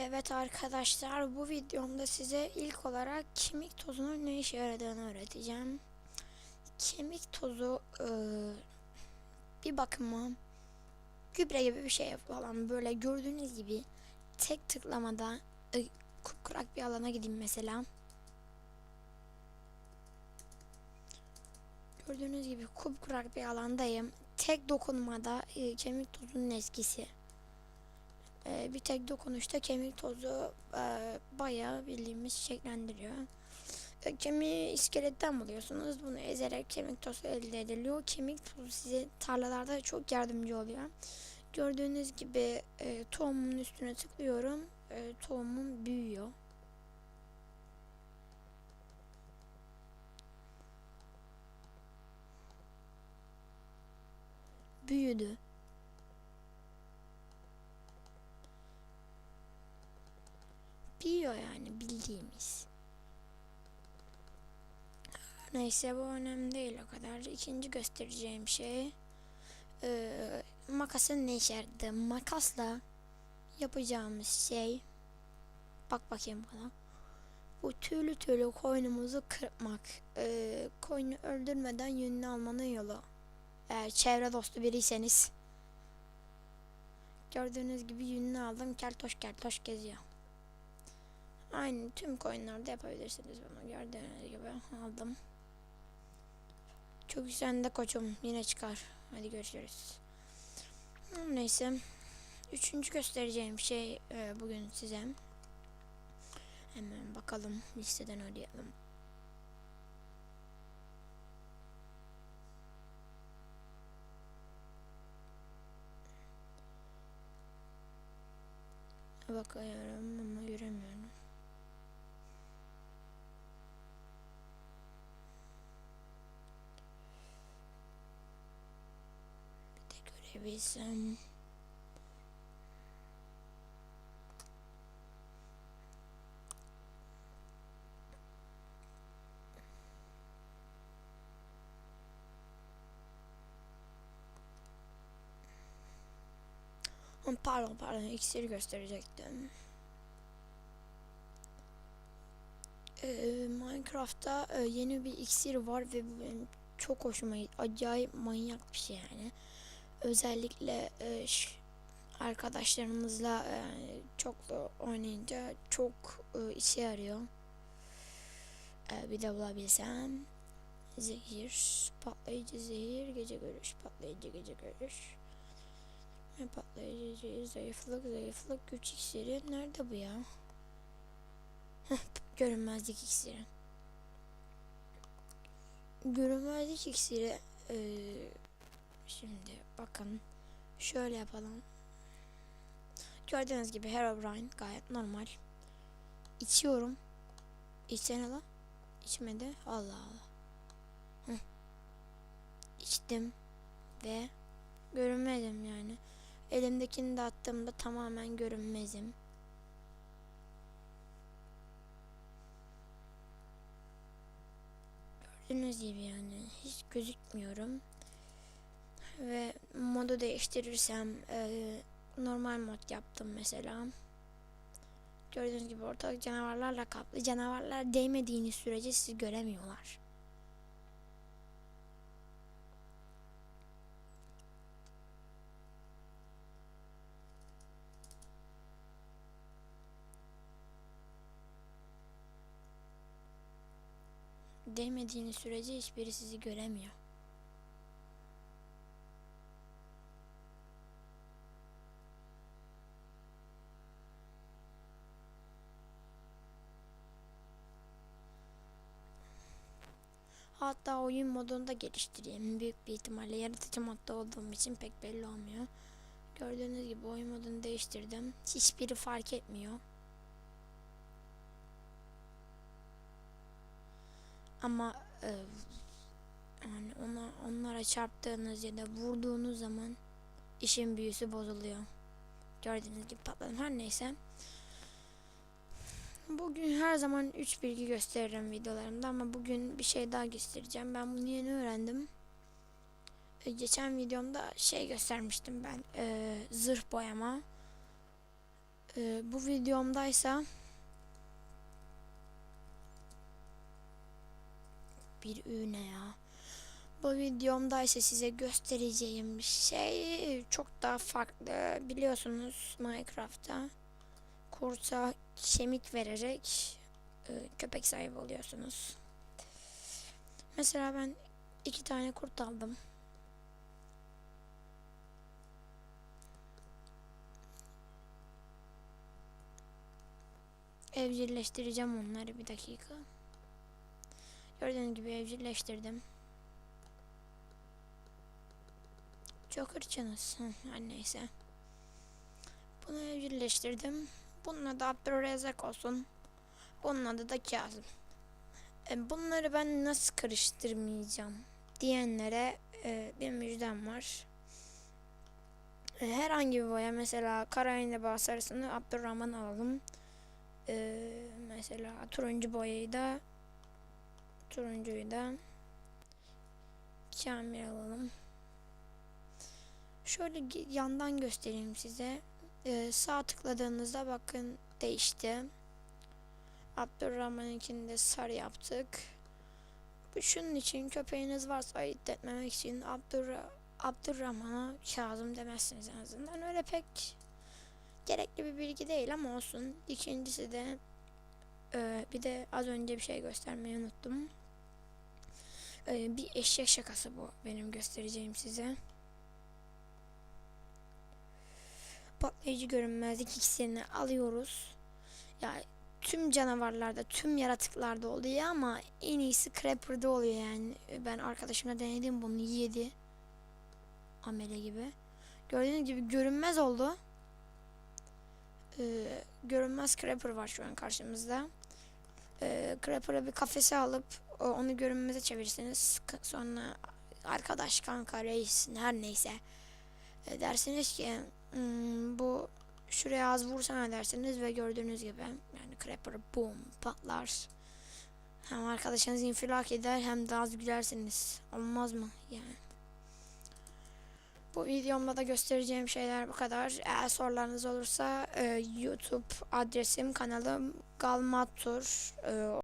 Evet arkadaşlar bu videomda size ilk olarak kemik tozunun ne işe yaradığını öğreteceğim. Kemik tozu eee, bir bakıma gübre gibi bir şey falan böyle gördüğünüz gibi tek tıklamada e, kupkurak bir alana gideyim mesela. Gördüğünüz gibi kupkurak bir alandayım. Tek dokunmada e, kemik tozunun eskisi. Ee, bir tek dokunuşta kemik tozu e, bayağı bildiğimiz şekillendiriyor. E, kemiği iskeletten buluyorsunuz. Bunu ezerek kemik tozu elde ediliyor. Kemik tozu size tarlalarda çok yardımcı oluyor. Gördüğünüz gibi e, tohumun üstüne tıklıyorum. E, tohumum büyüyor. Büyüdü. Büyüyor yani bildiğimiz. Neyse bu önemli değil o kadar. İkinci göstereceğim şey eee, makasın ne işe yaradığı. Makasla yapacağımız şey bak bakayım bana. Bu tüylü tüylü koynumuzu kırpmak. Eee koyunu öldürmeden yününü almanın yolu. Eğer çevre dostu biriyseniz. Gördüğünüz gibi yününü aldım. Keltoş keltoş geziyor. Aynı tüm coinlerde yapabilirsiniz bunu gördüğünüz gibi aldım. Çok güzel de koçum yine çıkar. Hadi görüşürüz. Neyse. Üçüncü göstereceğim şey e, bugün size. Hemen bakalım listeden arayalım. Bakıyorum ama göremiyorum. Görebilsem. Aman Pardon pardon iksiri gösterecektim. Ee, Minecraft'ta e, yeni bir iksir var ve bu benim çok hoşuma gitti. Acayip manyak bir şey yani. Özellikle e, arkadaşlarımızla e, çoklu oynayınca çok e, işe yarıyor. E, bir de bulabilsem. Zehir, patlayıcı zehir, gece görüş, patlayıcı gece görüş. Ve patlayıcı zayıflık, zayıflık, güç iksiri. Nerede bu ya? Görünmezlik iksiri. Görünmezlik iksiri eee, şimdi bakın şöyle yapalım. Gördüğünüz gibi Herobrine gayet normal. İçiyorum. İçsene la. İçmedi. Allah Allah. Hı. İçtim ve görünmezim yani. Elimdekini de attığımda tamamen görünmezim. Gördüğünüz gibi yani hiç gözükmüyorum. Ve modu değiştirirsem eee, normal mod yaptım mesela. Gördüğünüz gibi ortalık canavarlarla kaplı. Canavarlar değmediğiniz sürece sizi göremiyorlar. Değmediğiniz sürece hiçbiri sizi göremiyor. Hatta oyun modunu da geliştireyim. Büyük bir ihtimalle yaratıcı modda olduğum için pek belli olmuyor. Gördüğünüz gibi oyun modunu değiştirdim. Hiçbiri fark etmiyor. Ama e, yani ona onlara çarptığınız ya da vurduğunuz zaman işin büyüsü bozuluyor. Gördüğünüz gibi patladım. Her neyse. Bugün her zaman 3 bilgi gösteririm videolarımda ama bugün bir şey daha göstereceğim. Ben bunu yeni öğrendim. E, geçen videomda şey göstermiştim ben. e, zırh boyama. Ee, bu videomdaysa bir ü ne ya? Bu videomdaysa size göstereceğim şey çok daha farklı. Biliyorsunuz Minecraft'ta kurta kemik vererek e, köpek sahibi oluyorsunuz. Mesela ben iki tane kurt aldım. Evcilleştireceğim onları bir dakika. Gördüğünüz gibi evcilleştirdim. Çok hırçınız. Hı, Her neyse. Bunu evcilleştirdim. Bunun adı Abdurrezzak olsun. Bunun adı da Kazım. E, bunları ben nasıl karıştırmayacağım diyenlere e, bir müjdem var. E, herhangi bir boya mesela Karayin'de basarısını Abdurrahman alalım. E, mesela turuncu boyayı da turuncuyu da Kamil alalım. Şöyle yandan göstereyim size. Ee, sağ tıkladığınızda bakın değişti. Abdurrahman'ınkini de sarı yaptık. Bu şunun için köpeğiniz varsa ayırt etmemek için Abdurra Abdurrahman'a Kazım demezsiniz en azından. Öyle pek gerekli bir bilgi değil ama olsun. İkincisi de e, bir de az önce bir şey göstermeyi unuttum. E, bir eşek şakası bu benim göstereceğim size. Patlayıcı görünmezlik iksirini alıyoruz. Ya tüm canavarlarda, tüm yaratıklarda oluyor ama en iyisi Creeper'da oluyor yani. Ben arkadaşımla denedim bunu yedi. Amele gibi. Gördüğünüz gibi görünmez oldu. Ee, görünmez Creeper var şu an karşımızda. Ee, Creeper'ı bir kafese alıp onu görünmeze çevirirsiniz. Sonra arkadaş, kanka, reis her neyse. E, dersiniz ki Hmm, bu şuraya az vursana dersiniz ve gördüğünüz gibi yani creeper boom patlar. Hem arkadaşınız infilak eder hem de az gülersiniz. Olmaz mı yani? Bu videomda da göstereceğim şeyler bu kadar. Eğer sorularınız olursa e, YouTube adresim kanalım Galmatur. E,